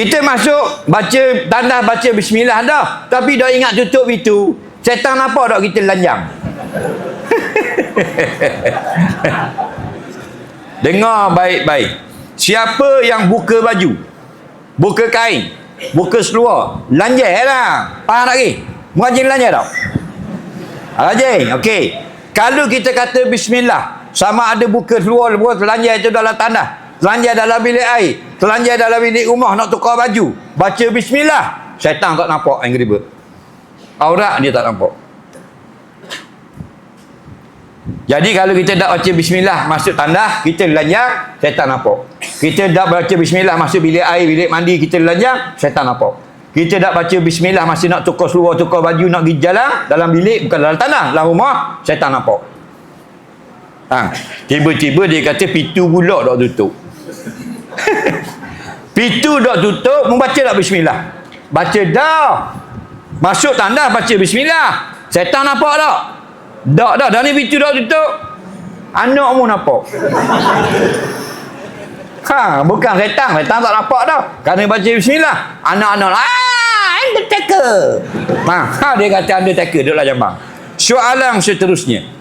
Kita masuk baca tandas baca bismillah dah. Tapi dah ingat tutup pintu. Setan nampak tak kita lanjang? Dengar baik-baik. Siapa yang buka baju? Buka kain? Buka seluar? Lanjai lah. Faham tak lagi? Muajin lanjai tak? Rajin, okey. Kalau kita kata bismillah, sama ada buka seluar, buka telanjai itu dalam tanah, telanjai dalam bilik air, telanjai dalam bilik rumah nak tukar baju, baca bismillah, syaitan tak nampak angry bird. Aurat dia tak nampak. Jadi kalau kita tak baca bismillah masuk tandas, kita lanjang, syaitan nampak. Kita tak baca bismillah masuk bilik air, bilik mandi, kita lanjang, syaitan nampak. Kita tak baca bismillah masih nak tukar seluar, tukar baju, nak pergi jalan dalam bilik, bukan dalam tanah, dalam rumah, syaitan nampak. Ha, tiba-tiba dia kata pintu pula tak tutup. pintu tak tutup, membaca tak bismillah? Baca dah. Masuk tandas baca bismillah. Syaitan nampak tak? Tak dah, dah ni pintu tak tutup. Anak mu nampak. Ha, bukan setan, setan tak nampak dah. Kerana baca bismillah, anak-anak ah, undertaker. Ha, ha dia kata undertaker duduklah jambang. Soalan seterusnya.